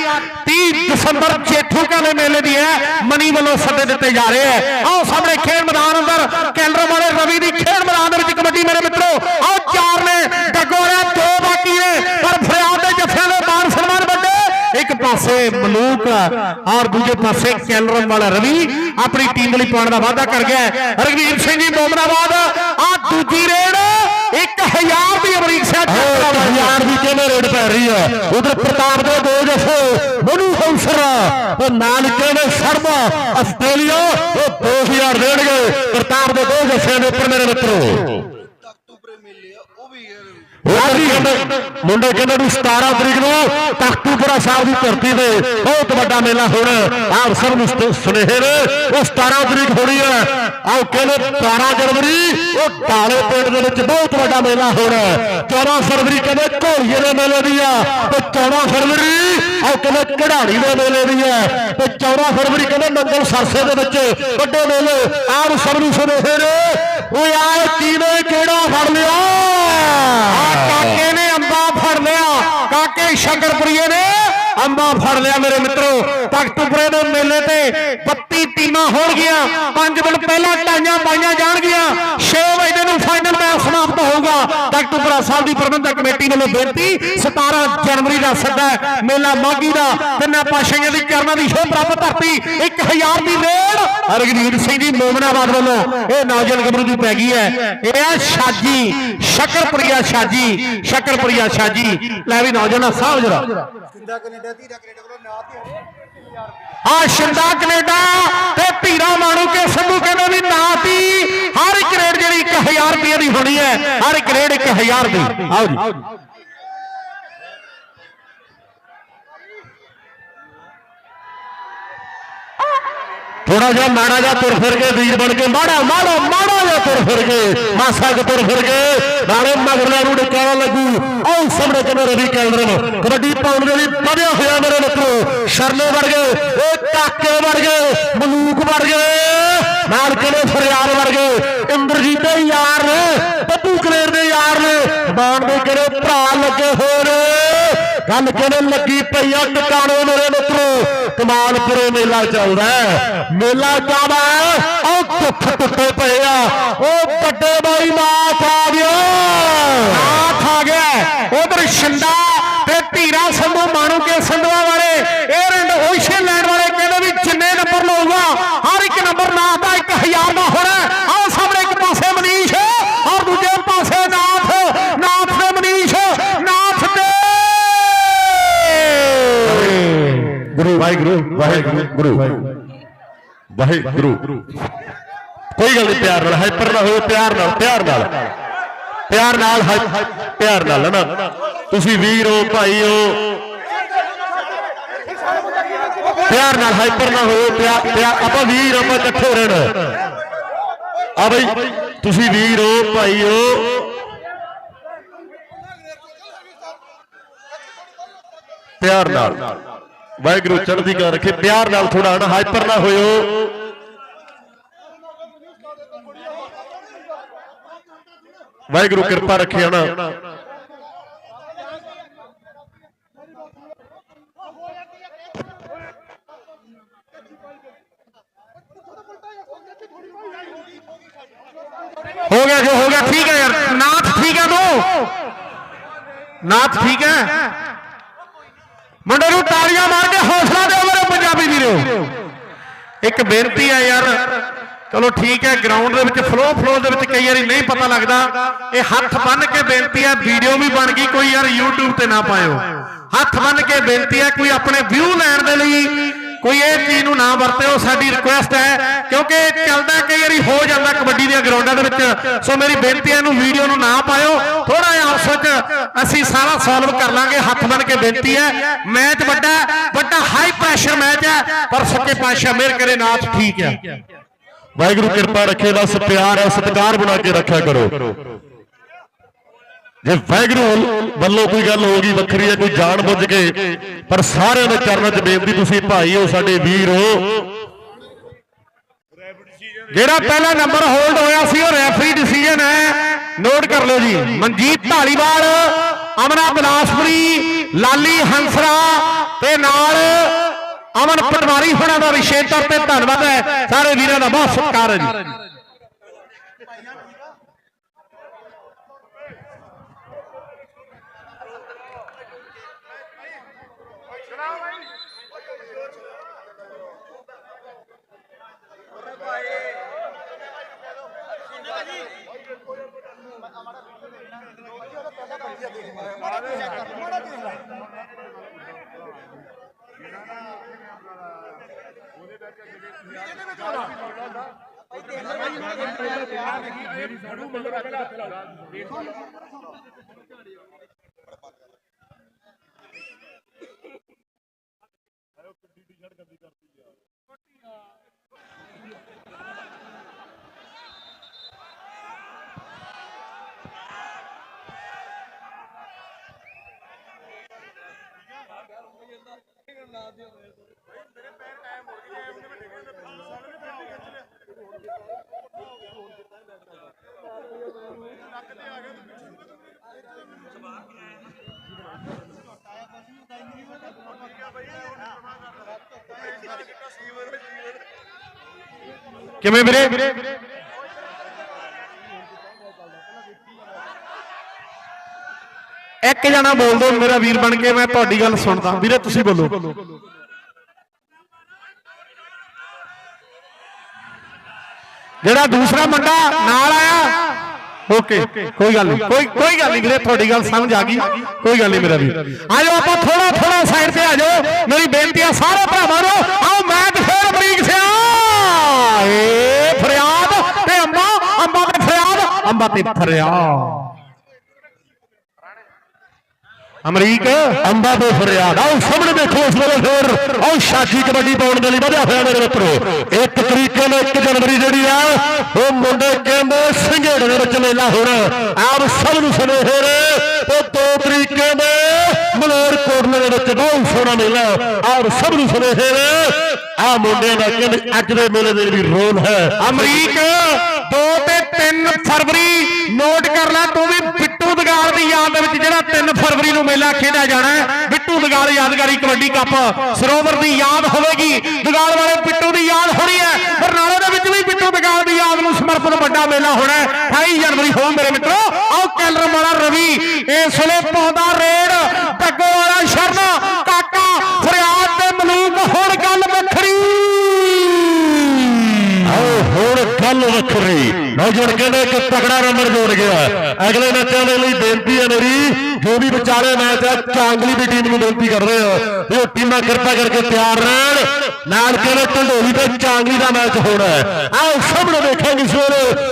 30 ਦਸੰਬਰ ਜੇਠੂਕਾਂ ਦੇ ਮੇਲੇ ਦੀ ਹੈ। ਮਨੀ ਵੱਲੋਂ ਸੱਦੇ ਦਿੱਤੇ ਜਾ ਰਹੇ ਹੈ। ਆਓ ਸਾਹਮਣੇ ਖੇਡ ਮੈਦਾਨ ਅੰਦਰ। ਕੈਲਰ ਵਾਲੇ ਰਵੀ ਦੀ ਖੇਡ ਮੈਦਾਨ ਦੇ ਵਿੱਚ ਕਬੱਡੀ ਮੇਰੇ ਮਿੱਤਰੋ। ਆਓ ਚਾਰ ਨੇ ਡੱਗੋਰਿਆ ਦੋ ਬਾਕੀ ਨੇ ਪਰ ਫਰਿਆਦ ਦੇ ਜੱਫਿਆਂ ਦੇ ਮਾਨ ਸਨਮਾਨ ਵੱਡੇ ਇੱਕ ਪਾਸੇ ਮਲੂਕ ਔਰ ਦੂਜੇ ਪਾਸੇ ਕੈਲਰਨ ਵਾਲਾ ਰਵੀ ਆਪਣੀ ਟੀਮ ਲਈ ਪਾਉਣ ਦਾ ਵਾਅਦਾ ਕਰ ਗਿਆ ਹੈ। ਰਘਵੀਰ ਸਿੰਘ ਜੀ ਮੋਮਨਾਬਾਦ ਆ ਦੂਜੀ ਰੇਡ 1000 ਦੀ ਅਮਰੀਕ ਸਿੰਘ ਹਜ਼ਾਰ ਦੀ ਕਿਵੇਂ ਰੇਡ ਪੈ ਰਹੀ ਹੈ? ਉਧਰ ਪ੍ਰਤਾਪ ਦੇ ਦੋ ਜਫੇ ਮਨੂ ਹੰਸਰਾ ਉਹ ਨਾਲ ਕਹਿੰਦੇ ਸ਼ਰਮਾ ਆਸਟ੍ਰੇਲੀਆ ਉਹ 2000 ਦੇਣਗੇ। ਪ੍ਰਤਾਪ ਦੇ ਦੋ ਜਫਿਆਂ ਦੇ ਉੱਪਰ ਮੇਰੇ ਮਿੱਤਰੋ ਅਕਤੂਬਰ ਮੇਲੇ ਆ ਉਹ ਵੀ ਯਾਰ ਉਹ ਵੀ ਕਹਿੰਦੇ ਮੁੰਡੇ ਕਹਿੰਦੇ ਵੀ 17 ਤਰੀਕ ਨੂੰ ਤਖਤੂਪੁਰਾ ਸਾਹਿਬ ਦੀ ਧਰਤੀ ਤੇ ਬਹੁਤ ਵੱਡਾ ਮੇਲਾ ਹੋਣਾ ਆਪ ਸਭ ਨੂੰ ਸੁਨੇਹੇ ਨੇ। ਉਹ 17 ਤਰੀਕ ਹੋਣੀ ਹੈ। ਆਓ ਕਹਿੰਦੇ 12 ਜਨਵਰੀ, ਉਹ ਢਾਲੇ ਪਿੰਡ ਦੇ ਵਿੱਚ ਬਹੁਤ ਵੱਡਾ ਮੇਲਾ ਹੋਣਾ 14 ਫਰਵਰੀ ਕਹਿੰਦੇ ਘੋੜੀਏ ਦੇ ਮੇਲੇ ਦੀ ਆ। ਤੇ 14 ਫਰਵਰੀ ਆਓ ਕਹਿੰਦੇ ਕਢਾੜੀ ਦੇ ਮੇਲੇ ਦੀ ਆ। ਤੇ 14 ਫਰਵਰੀ ਕਹਿੰਦੇ ਨੰਗਲ ਸਰਸੇ ਦੇ ਵਿੱਚ ਵੱਡੇ ਮੇਲੇ। ਆਪ ਸਭ ਨੂੰ ਸੁਨੇਹੇ ਨੇ। ਉਹ ਆਏ ਕਿਵੇਂ ਕਿਹੜਾ ਫੜ ਲਿਆ? ਲਿਆ ਸ਼ੰਕਰਪੁਰੀਏ ਨੇ ਅੰਬਾ ਫੜ ਲਿਆ ਮੇਰੇ ਮਿੱਤਰੋ। ਤਖਤਪੁਰੇ ਦੇ ਮੇਲੇ ਤੇ 32 ਟੀਮਾਂ ਹੋਣਗੀਆਂ 5 ਮਿੰਟ ਪਹਿਲਾਂ ਟਾਈਆਂ ਪਾਈਆਂ ਜਾਣਗੀਆਂ। 6 ਵਜੇ ਨੂੰ ਫਾਈਨਲ ਮੈਚ ਸਮਾਪਤ ਹੋਊਗਾ। ਤਖਤਪੁਰਾ ਸਾਹਿਬ ਦੀ ਪ੍ਰਬੰਧਕ ਕਮੇਟੀ ਵੱਲੋਂ ਬੇਨਤੀ 17 ਜਨਵਰੀ ਦਾ ਸੱਦਾ ਮੇਲਾ ਮਾਗੀ ਦਾ। ਤਿੰਨਾਂ ਪਾਸ਼ਾਈਆਂ ਦੀ ਚਰਨਾਂ ਦੀ ਸ਼ੋਭ ਪ੍ਰਾਪਤ ਧਰਤੀ 1000 ਦੀ ਰੇਡ ਹਰਗਜੀਤ ਸਿੰਘ ਜੀ, ਮੋਮਨਾਬਾਦ ਵੱਲੋਂ ਇਹ ਨੌਜਵਾਨ ਗੱਭਰੂ ਦੀ ਪੈ ਗਈ ਹੈ। ਇਹ ਆ ਸ਼ਾਜੀ, ਸ਼ਕਰਪੁਰੀਆ ਸ਼ਾਜੀ ਸ਼ਕਰਪੁਰੀਆ ਸ਼ਾਜੀ। ਲੈ ਵੀ ਨੌਜਵਾਨ, ਸਾਹਿਬ ਜਰਾ। ਕੈਨੇਡਾ, ਧੀਰਾ ਕੈਨੇਡਾ ਕੋਲੋਂ ਨਾ ਤੇ ਆ ਸ਼ਿੰਦਾ ਕੈਨੇਡਾ ਤੇ ਧੀਰਾ ਮਾਣੂ ਕੇ ਸੰਧੂ ਕਹਿੰਦੇ ਵੀ ਨਾ ਤੀ ਹਰ ਇੱਕ ਰੇਡ ਜਿਹੜੀ 1000 ਰੁਪਏ ਦੀ ਹੋਣੀ ਹੈ, ਹਰ ਇੱਕ ਰੇਡ 1000 ਦੀ। ਆਓ ਜੀ। ਥੋੜਾ ਜਿਹਾ ਮਾੜਾ ਜਿਹਾ ਤੁਰ ਫਿਰ ਕੇ ਵੀਰ ਬਣ ਕੇ, ਮਾੜਾ ਮਾੜਾ ਮਾੜਾ ਜਿਹਾ ਤੁਰ ਫਿਰ ਕੇ, ਮਾਸਾ ਕੁ ਤੁਰ ਫਿਰ ਕੇ, ਨਾਲੇ ਮਗਰਲਿਆਂ ਨੂੰ ਡਿਕਾਣਾ ਲੱਗੂ। ਉਹ ਸਾਹਮਣੇ ਕਿਵੇਂ ਰਵੀ ਕੈਲਰਨ ਕਬੱਡੀ ਪਾਉਣ ਦੇ ਲਈ ਵਧਿਆ ਹੋਇਆ ਮੇਰੇ ਮਿੱਤਰੋ, ਸ਼ਰਲੇ ਵਰਗੇ ਇਹ ਕਾਕੇ ਵਰਗੇ ਮਲੂਕ ਵਰਗੇ ਨਾਲ ਕਿਵੇਂ ਫਰਿਆਦ ਵਰਗੇ ਇੰਦਰਜੀਤ ਦੇ ਯਾਰ ਨੇ, ਬੱਬੂ ਕਲੇਰ ਦੇ ਯਾਰ ਨੇ ਬਾਣ ਦੇ ਕਿਹੜੇ ਭਰਾ ਲੱਗੇ ਹੋਏ ਨੇ। ਗੱਲ ਕਿਹਨੇ ਲੱਗੀ ਪਈ ਆ? ਟਿਕਾਣੇ ਮੇਰੇ ਮਿੱਤਰੋ, ਕਮਾਲਪੁਰੇ ਮੇਲਾ ਚੱਲਦਾ ਮੇਲਾ ਚੱਲਦਾ ਉਹ ਦੁੱਖ ਟੁੱਟੇ ਪਏ ਆ। ਉਹ ਵੱਡੇ ਬਾਈ ਨਾਥ ਆ ਗਿਆ। ਨਾਥ ਆ ਗਿਆ। ਉਧਰ ਸ਼ਿੰਦਾ ਤੇ ਧੀਰਾ ਸੰਧੂ, ਮਾਣੂ ਕੇ ਸੰਧਵਾ ਵਾਲੇ ਇਹ ਰੰਡ ਓਸ਼ਨ ਲੈਣ ਵਾਲੇ ਕਹਿੰਦੇ ਵੀ ਜਿੰਨੇ ਨੰਬਰ ਲਊਗਾ ਹਰ ਇੱਕ ਨੰਬਰ ਨਾਥ ਦਾ 1000 ਦਾ ਹੋਣਾ ਆਹ ਸਾਹਮਣੇ ਇੱਕ ਪਾਸੇ ਮਨੀਸ਼ ਔਰ ਦੂਜੇ ਪਾਸੇ ਨਾਥ ਨਾਥ ਤੇ ਮਨੀਸ਼ ਨਾਥ ਤੇ ਗੁਰੂ ਵਾਹਿਗੁਰੂ ਵਾਹਿਗੁਰੂ ਗੁਰੂ ਵਾਹਿਗੁਰੂ। ਕੋਈ ਗੱਲ ਨਹੀਂ ਪਿਆਰ ਨਾਲ ਹਾਈਪਰ ਨਾ ਹੋਓ ਪਿਆਰ ਨਾਲ ਪਿਆਰ ਨਾਲ। ਪਿਆਰ ਨਾਲ ਪਿਆਰ ਨਾਲ ਨਾ? ਤੁਸੀਂ ਵੀਰ ਹੋ ਭਾਈ ਹੋ। ਪਿਆਰ ਨਾਲ ਹਾਈਪਰ ਨਾ ਹੋਓ ਪਿਆਰ ਪਿਆਰ ਆਪਾਂ ਵੀਰ ਆਪਾਂ ਇਕੱਠੇ ਰਹਿਣਾ। ਆ ਬਈ ਤੁਸੀਂ ਵੀਰ ਹੋ ਭਾਈ ਹੋ। ਪਿਆਰ ਨਾਲ। ਵਾਹਿਗੁਰੂ ਚੜ੍ਹਦੀ ਕਲਾ ਰੱਖੇ, ਪਿਆਰ ਨਾਲ ਥੋੜਾ ਨਾ ਹਾਈਪਰ ਨਾ ਹੋਇਓ। ਵਾਹਿਗੁਰੂ ਕਿਰਪਾ ਰੱਖੇ ਹਨਾ ਹੋ ਗਿਆ ਜੋ, ਹੋ ਗਿਆ, ਠੀਕ ਹੈ ਯਾਰ। ਨਾਥ ਠੀਕ ਹੈ ਤੂੰ? ਨਾਥ ਠੀਕ ਹੈ? ਨੂੰ ਤਾੜੀਆਂ ਮਾਰ ਕੇ ਹੌਸਲਾ ਦਿਓ ਮੇਰੇ ਪੰਜਾਬੀ ਵੀਰੋ। ਇੱਕ ਬੇਨਤੀ ਹੈ ਯਾਰ, ਚਲੋ ਠੀਕ ਹੈ ਗਰਾਊਂਡ ਦੇ ਵਿੱਚ ਫਲੋ ਫਲੋ ਦੇ ਵਿੱਚ ਕਈ ਵਾਰੀ ਨਹੀਂ ਪਤਾ ਲੱਗਦਾ। ਇਹ ਹੱਥ ਬੰਨ ਕੇ ਬੇਨਤੀ ਹੈ ਵੀਡੀਓ ਵੀ ਬਣ ਗਈ, ਕੋਈ ਯਾਰ YouTube ਤੇ ਨਾ ਪਾਇਓ। ਹੱਥ ਬੰਨ ਕੇ ਬੇਨਤੀ ਹੈ, ਕੋਈ ਆਪਣੇ ਵਿਊ ਲੈਣ ਦੇ ਲਈ ਕੋਈ ਇਹ ਚੀਜ਼ ਨੂੰ ਨਾ ਵਰਤਿਓ, ਸਾਡੀ ਰਿਕੁਐਸਟ ਹੈ, ਕਿਉਂਕਿ ਚੱਲਦਾ ਕਈ ਵਾਰੀ ਹੋ ਜਾਂਦਾ ਕਬੱਡੀ ਦੀਆਂ ਗਰਾਊਂਡਾਂ ਦੇ ਵਿੱਚ। ਸੋ ਮੇਰੀ ਬੇਨਤੀ ਹੈ, ਇਹਨੂੰ ਵੀਡੀਓ ਨੂੰ ਨਾ ਪਾਇਓ। ਥੋੜਾ ਜਿਹਾ ਆਪਸ ਵਿੱਚ ਅਸੀਂ ਸਾਰਾ ਸੋਲਵ ਕਰ ਲਾਂਗੇ, ਹੱਥ ਬਣ ਕੇ ਬੇਨਤੀ ਹੈ। ਮੈਚ ਵੱਡਾ ਵੱਡਾ ਹਾਈ ਪ੍ਰੈਸ਼ਰ ਮੈਚ ਹੈ, ਪਰ ਸੱਚੇ ਪਾਤਸ਼ਾਹ ਮਿਹਰ ਕਰੇ, ਨਾਥ ਠੀਕ ਹੈ। ਵਾਹਿਗੁਰੂ ਕਿਰਪਾ ਰੱਖੇ, ਬਸ ਪਿਆਰ ਹੈ, ਸਤਿਕਾਰ ਬਣਾ ਕੇ ਰੱਖਿਆ ਕਰੋ। ਜੇ ਵਾਹਿਗੁਰੂ ਵੱਲੋਂ ਕੋਈ ਗੱਲ ਹੋ ਗਈ ਵੱਖਰੀ ਹੈ, ਕੋਈ ਜਾਣ ਬੁੱਝ ਕੇ, ਪਰ ਸਾਰਿਆਂ ਦੇ ਚਰਨਾਂ 'ਚ ਬੇਨਤੀ, ਤੁਸੀਂ ਭਾਈ ਹੋ, ਸਾਡੇ ਵੀਰ ਹੋ। ਜਿਹੜਾ ਪਹਿਲਾ ਨੰਬਰ ਹੋਲਡ ਹੋਇਆ ਸੀ, ਉਹ ਰੈਫਰੀ ਡਿਸੀਜਨ ਹੈ। ਨੋਟ ਕਰ ਲਓ ਜੀ, ਮਨਜੀਤ ਢਾਲੀਵਾਲ, ਅਮਨਾ ਬਲਾਸਪੁਰੀ, ਲਾਲੀ ਹੰਸਰਾ ਤੇ ਨਾਲ ਅਮਨ ਪਟਵਾਰੀ ਹੋਣਾ ਦਾ ਵਿਸ਼ੇਸ਼ ਤੌਰ ਤੇ ਧੰਨਵਾਦ ਹੈ। ਸਾਰੇ ਵੀਰਾਂ ਦਾ ਬਹੁਤ ਸਤਿਕਾਰ ਹੈ ਜੀ। ਮੇਰੀ ਸਾਡੂ ਮੰਗਰ ਪਹਿਲਾਂ ਹੱਥ ਲਾ ਕਿਵੇਂ ਵੀਰੇ? ਇੱਕ ਜਣਾ ਬੋਲ ਦਿਓ ਮੇਰਾ ਵੀਰ ਬਣ ਕੇ ਮੈਂ ਤੁਹਾਡੀ ਗੱਲ ਸੁਣਦਾ। ਵੀਰੇ, ਤੁਸੀਂ ਬੋਲੋ। ਜਿਹੜਾ ਦੂਸਰਾ ਮੁੰਡਾ ਨਾਲ ਆਇਆ। ਓਕੇ, ਕੋਈ ਗੱਲ ਨਹੀਂ। ਕੋਈ ਕੋਈ ਗੱਲ ਨਹੀਂ ਵੀਰੇ, ਤੁਹਾਡੀ ਗੱਲ ਸਮਝ ਆ ਗਈ। ਕੋਈ ਗੱਲ ਨਹੀਂ ਮੇਰਾ ਵੀਰ। ਆ ਜਾਓ ਆਪਾਂ ਥੋੜਾ ਥੋੜਾ ਸਾਈਡ ਤੇ ਆ ਜਾਓ ਮੇਰੀ ਬੇਨਤੀ ਆ, ਸਾਰੇ ਭਰਾਵਾਂ ਨੂੰ। ਆਓ, ਮੈਂ ਏ ਫਰਿਆਦ ਤੇ ਅੰਬਾ ਅੰਬਾ ਤੇ ਫਰਿਆਦ, ਅੰਬਾ ਤੇ ਫਰਿਆਦ। ਅਮਰੀਕ, ਅੰਬਾ ਤੋਂ ਫਰਿਆਦ। ਆਓ ਸਾਹਮਣੇ ਦੇਖੋ ਇਸ ਵੇਲੇ ਫੇਰ ਆਓ ਸ਼ਾਖੀ ਕਬੱਡੀ ਪਾਉਣ ਦੇ ਲਈ ਵਧਿਆ ਹੋਇਆ ਮੇਰੇ ਮਿੱਤਰੋ। ਇੱਕ ਤਰੀਕੇ ਨਾਲ 1 ਜਨਵਰੀ ਜਿਹੜੀ ਆ, ਉਹ ਮੁੰਡੇ ਕਹਿੰਦੇ ਸਿੰਘੇੜੇ ਦੇ ਵਿੱਚ ਮੇਲਾ ਹੋਣਾ। ਆਪ ਸਭ ਨੂੰ ਸੁਨੇਹੇ ਨੇ। ਤੇ 2 ਤਰੀਕੇ ਦੇ ਮਲੇਰ ਕੋਟਲੇ ਦੇ ਵਿੱਚ ਬਹੁਤ ਸੋਹਣਾ ਮੇਲਾ ਆਪ ਸਭ ਨੂੰ ਸੁਨੇਹੇ ਨੇ। ਆ ਮੁੰਡੇ ਦਾ ਕਹਿੰਦੇ, ਅੱਜ ਦੇ ਮੇਲੇ ਦੇ ਵੀ ਰੋਲ ਹੈ। ਅਮਰੀਕ 2 ਤੇ 3 ਫਰਵਰੀ, ਨੋਟ ਕਰ ਲੈ, ਤੂੰ ਵੀ ਬਿੱਟੂ ਦਗਾਲ ਦੀ ਯਾਦ ਦੇ ਵਿੱਚ ਜਿਹੜਾ 3 ਫਰਵਰੀ ਨੂੰ ਮੇਲਾ ਖੇਡਿਆ ਜਾਣਾ ਬਿੱਟੂ ਦਗਾਲ ਯਾਦਗਾਰੀ ਕਬੱਡੀ ਕੱਪ ਸਰੋਵਰ ਦੀ ਯਾਦ ਹੋਵੇਗੀ। ਦਗਾਲ ਵਾਲੇ ਬਿੱਟੂ ਦੀ ਯਾਦ ਹੋਣੀ ਹੈ। ਬਰਨਾਲੇ ਦੇ ਵਿੱਚ ਵੀ ਬਿੱਟੂ ਦਗਾਲ ਦੀ ਯਾਦ ਨੂੰ ਸਮਰਪਿਤ ਵੱਡਾ ਮੇਲਾ ਹੋਣਾ ਹੈ। 28 ਜਨਵਰੀ ਹੋ ਮੇਰੇ ਮਿੱਤਰੋ। ਆਓ ਕੈਲਰ ਵਾਲਾ ਰਵੀ ਇਸ ਵੇਲੇ ਪਾਉਂਦਾ ਰੇਡ ਟੱਗੋ ਵਾਲਾ ਸ਼ਰਮਾ ਕਾਕਾ ਫਰਿਆਦ ਤੇ ਮਲੂਕ ਹੁਣ ਗੱਲ ਵੱਖਰੀ ਆਓ ਹੁਣ ਗੱਲ ਵੱਖਰੀ ਨੌਜਵਾਨ ਕਹਿੰਦੇ ਇੱਕ ਤਕੜਾ ਨੰਬਰ ਜੋੜ ਗਿਆ। ਅਗਲੇ ਮੈਚਾਂ ਦੇ ਲਈ ਬੇਨਤੀ ਹੈ ਮੇਰੀ, ਜੋ ਵੀ ਵਿਚਾਰੇ ਮੈਚ ਹੈ, ਚਾਂਗਲੀ ਦੀ ਟੀਮ ਨੂੰ ਬੇਨਤੀ ਕਰ ਰਹੇ ਆ ਇਹ ਟੀਮਾਂ ਕਿਰਪਾ ਕਰਕੇ ਤਿਆਰ ਰਹਿਣ। ਨਾਲ ਕਹਿੰਦੇ ਢੰਡੋਲੀ ਤੇ ਚਾਂਗਲੀ ਦਾ ਮੈਚ ਹੋਣਾ ਹੈ। ਆਓ ਸਾਹਮਣੇ ਦੇਖਾਂਗੇ ਇਸ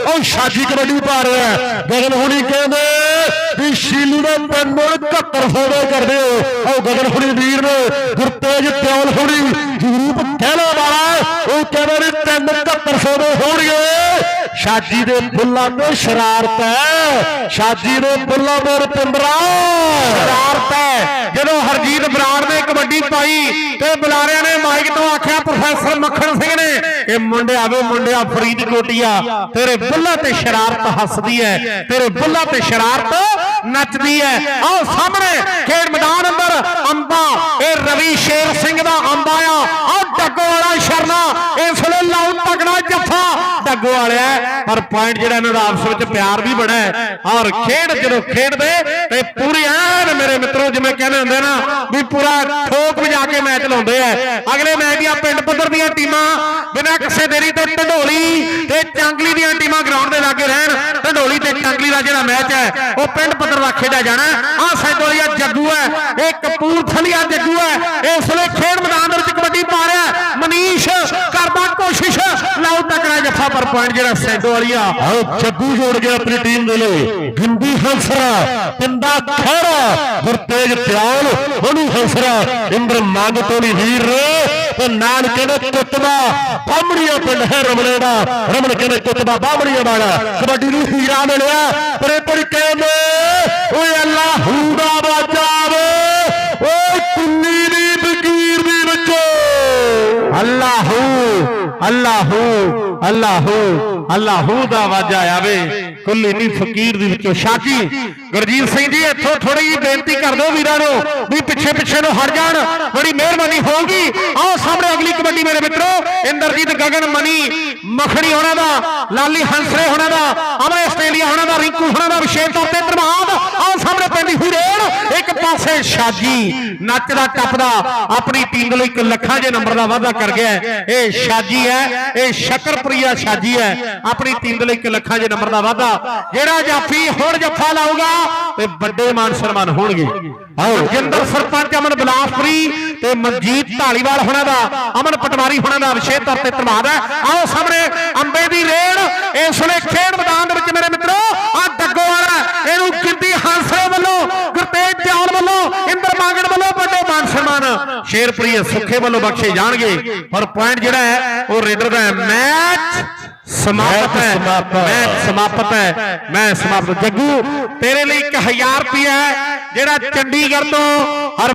ਉਹ ਸ਼ਾਜੀ ਕਬੱਡੀ ਪਾ ਰਿਹਾ ਗਗਨ ਹੁਣੀ ਕਹਿੰਦੇ, ਵੀ ਸ਼ੀਲੂ ਦਾ ਪਿੰਡ 71 ਫੋੜੇ ਕਰਦੇ ਹੋ। ਉਹ ਗਗਨ ਹੁਣੀ ਵੀਰ ਨੇ, ਗੁਰਤੇਜ ਤਿਉਲ ਹੁਣੀ, ਜਗਰੂਪ ਕਹਿਣਾ ਵਾਲਾ ਉਹ ਕਹਿੰਦੇ ਨੇ ਤਿੰਨ 71 ਦੇ ਹੋਣਗੇ। ਸ਼ਾਜੀ ਦੇ ਬੁੱਲਾਂ ਤੇ ਸ਼ਰਾਰਤ ਹੈ। ਸ਼ਾਜੀ ਦੇ ਬੁੱਲਾਂ ਦੇ ਰਪਿੰਦਰਾ। ਸ਼ਰਾਰਤ ਹੈ। ਜਦੋਂ ਹਰਜੀਤ ਬਰਾੜ ਨੇ ਕਬੱਡੀ ਪਾਈ ਤੇ ਬੁਲਾਰਿਆਂ ਨੇ ਮਾਈਕ ਤੋਂ ਆਖਿਆ, ਪ੍ਰੋਫੈਸਰ ਮੱਖਣ ਸਿੰਘ ਨੇ, ਇਹ ਮੁੰਡਿਆ ਵੇ ਮੁੰਡਿਆ ਫਰੀਦਕੋਟੀਆ, ਤੇਰੇ ਬੁੱਲਾਂ ਤੇ ਸ਼ਰਾਰਤ ਹੱਸਦੀ ਹੈ, ਤੇਰੇ ਬੁੱਲਾਂ ਤੇ ਸ਼ਰਾਰਤ ਨੱਚਦੀ ਹੈ। ਆਓ ਸਾਹਮਣੇ ਖੇਡ ਮੈਦਾਨ ਅੰਦਰ ਅੰਬਾ, ਇਹ ਰਵੀ ਸ਼ੇਰ ਸਿੰਘ ਦਾ ਅੰਬਾ ਆ ਆਹ ਡੱਗੋ ਵਾਲਾ ਸ਼ਰਨਾ ਇਸ ਵੇਲੇ ਲਾਉ ਤਗੜਾ ਜੱਫਾ ਡੱਗੋ ਵਾਲਿਆ ਪਰ ਪੁਆਇੰਟ ਜਿਹੜਾ ਇਹਨਾਂ ਦਾ ਆਪਸ ਵਿੱਚ ਪਿਆਰ ਵੀ ਬੜਾ ਹੈ। ਔਰ ਖੇਡ ਜਦੋਂ ਖੇਡਦੇ ਤੇ ਪੂਰੀ ਐਨ ਮੇਰੇ ਮਿੱਤਰੋ, ਜਿਵੇਂ ਕਹਿੰਦੇ ਹੁੰਦੇ ਨਾ, ਵੀ ਪੂਰਾ ਠੋਕ ਵਜਾ ਕੇ ਮੈਚ ਲਾਉਂਦੇ ਆ। ਅਗਲੇ ਮੈਚ ਦੀਆਂ ਪਿੰਡ ਪੱਧਰ ਦੀਆਂ ਟੀਮਾਂ ਬਿਨਾਂ ਕਿਸੇ ਦੇਰੀ ਤੋਂ ਢਢੋਲੀ ਤੇ ਚਾਂਗਲੀ ਦੀਆਂ ਟੀਮਾਂ ਗਰਾਊਂਡ ਦੇ ਲਾਗੇ ਰਹਿਣ। ਤੇ ਚਾਂਗਲੀ ਦਾ ਜਿਹੜਾ ਮੈਚ ਹੈ, ਉਹ ਪਿੰਡ ਪੱਧਰ ਦਾ ਖੇਡਿਆ ਜਾਣਾ ਆਹ ਸੈਦੋਲੀਆ ਜੱਗੂ ਹੈ। ਇਹ ਕਪੂਰਥਲੀਆ ਜੱਗੂ ਹੈ। ਇਸ ਵੇਲੇ ਖੇਡ ਮੈਦਾਨ ਦੇ ਵਿੱਚ ਕਬੱਡੀ ਪਾ ਰਿਹਾ ਮਨੀਸ਼ ਕਰਦਾ ਕੋਸ਼ਿਸ਼। ਲਾਉ ਤੱਕੜਾ ਜੱਫਾ ਪਰ ਪੁਆਇੰਟ ਜਿਹੜਾ ਸੈਦੋ ਜੱਗੂ ਜੋੜ ਗਿਆ ਆਪਣੀ ਟੀਮ ਦੇ ਲਈ ਗਿੰਦੀ ਹੰਸਰਾ, ਪਿੰਦਾ ਖਹਿਰਾ, ਗੁਰਤੇਜ ਪਿਆਲ ਉਹਨੂੰ ਹੰਸਰਾ, ਇੰਦਰ ਮੰਗ ਤੋਂ ਵੀਰ ਤੇ ਨਾਲ ਕਹਿੰਦੇ ਕੁੱਤਵਾ, ਬਾਹਮਣੀਆਂ ਪਿੰਡ ਹੈ ਰਮਲੇ ਦਾ। ਕਹਿੰਦੇ, ਕੁੱਤਵਾ ਬਾਹਮਣੀਆਂ ਵਾਲਾ। ਕਬੱਡੀ ਨੂੰ ਹੀਰਾ ਮਿਲਿਆ। ਪਰੇ ਪੜ ਕਹਿੰਦੇ, ਓਏ ਅੱਲਾਹੂ ਦਾ ਬਚਾਵੇ, ਓਏ ਕੁੰਨੀ ਦੀ ਫਕੀਰ ਦੀ ਬੱਚੋ। ਅੱਲਾਹੂ ਅੱਲਾਹੂ ਅੱਲਾਹੂ ਅੱਲਾਹੂ ਦਾ ਵਾਜਾ ਆਵੇ ਕੁੱਲੀ ਨਹੀਂ ਫਕੀਰ ਦੇ ਵਿੱਚੋਂ ਸ਼ਾਜੀ ਗੁਰਜੀਤ ਸਿੰਘ ਜੀ, ਇੱਥੋਂ ਥੋੜੀ ਜਿਹੀ ਬੇਨਤੀ ਕਰ ਦਿਓ ਵੀਰਾਂ ਨੂੰ ਵੀ ਪਿੱਛੇ ਪਿੱਛੇ ਨੂੰ ਹਟ ਜਾਣ, ਬੜੀ ਮਿਹਰਬਾਨੀ ਹੋਊਗੀ। ਆਓ ਸਾਹਮਣੇ ਅਗਲੀ ਕਬੱਡੀ ਮੇਰੇ ਮਿੱਤਰੋ, ਇੰਦਰਜੀਤ ਗਗਨ, ਮਨੀ, ਮੱਖਣੀ ਹੋਣਾ ਦਾ, ਲਾਲੀ ਹੰਸਰੇ ਹੋਣਾ ਦਾ ਅਮਰ ਆਸਟ੍ਰੇਲੀਆ ਹੋਣਾ ਦਾ, ਰਿੰਕੂ ਹੋਣਾ ਦਾ ਵਿਸ਼ੇਸ਼ ਤੌਰ ਤੇ ਧੰਨਵਾਦ ਆਓ ਸਾਹਮਣੇ ਪੈਂਦੀ ਹੋਈ ਰੇਡ ਇੱਕ ਪਾਸੇ ਸ਼ਾਜੀ ਨੱਚਦਾ ਟੱਪਦਾ ਆਪਣੀ ਟੀਮ ਦੇ ਲਈ ਇੱਕ ਲੱਖਾਂ ਜੇ ਨੰਬਰ ਦਾ ਵਾਅਦਾ ਕਰ ਗਿਆ ਇਹ ਸ਼ਾਜੀ ਹੈ, ਇਹ ਸ਼ਕਰਪ੍ਰਿਆ ਸ਼ਾਜੀ ਹੈ, ਆਪਣੀ ਟੀਮ ਦੇ ਲਈ ਇੱਕ ਲੱਖਾਂ ਜੇ ਨੰਬਰ ਦਾ ਵਾਅਦਾ, ਜਿਹੜਾ ਜਾਫੀ ਹੁਣ ਜੱਫਾ ਲਾਊਗਾ ਤੇ ਵੱਡੇ ਮਾਨ ਸਨਮਾਨ ਹੋਣਗੇ। ਆਓ ਜਿੰਦਰ ਸਰਪੰਚ ਅਮਨ ਬਲਾਸਪੁਰੀ ਤੇ ਮਨਜੀਤ ਢਾਲੀਵਾਲ ਹੋਣਾ ਦਾ, ਅਮਨ ਪਟਵਾਰੀ ਹੋਣਾ ਦਾ ਵਿਸ਼ੇਸ਼ ਤੌਰ ਤੇ ਧੰਨਵਾਦ ਹੈ। ਆਓ ਸਾਹਮਣੇ ਅੰਬੇ ਦੀ ਰੇਡ ਇਸ ਵੇਲੇ ਖੇਡ ਮੈਦਾਨ ਦੇ ਵਿੱਚ ਮੇਰੇ ਮਿੱਤਰੋ ਆ ਡੱਗੋ ਵਾਲਾ ਇਹਨੂੰ ਗਿੰਦੀ ਹਾਂਸੇ ਵੱਲੋਂ, ਗੁਰਤੇਜ ਦਿਆਲ ਵੱਲੋਂ, ਇੰਦਰ ਮਾਂਗੜ ਵੱਲੋਂ ਵੱਡੇ ਮਾਨ ਸਨਮਾਨ। ਸ਼ੇਰਪ੍ਰੀਤ ਸੁੱਖੇ ਵੱਲੋਂ ਬਖਸ਼ੇ ਜਾਣਗੇ। ਪਰ ਪੁਆਇੰਟ ਜਿਹੜਾ ਹੈ, ਉਹ ਰੇਡਰ ਦਾ ਮੈਚ ਸਮਾਪਤ ਹੈ। ਮੈਚ ਸਮਾਪਤ ਹੈ। ਮੈਂ ਸਮਾਪਤ। ਜੱਗੂ ਤੇਰੇ ਲਈ 1000 ਰੁਪਇਆ ਹੈ ਜਿਹੜਾ ਚੰਡੀਗੜ੍ਹ ਤੋਂ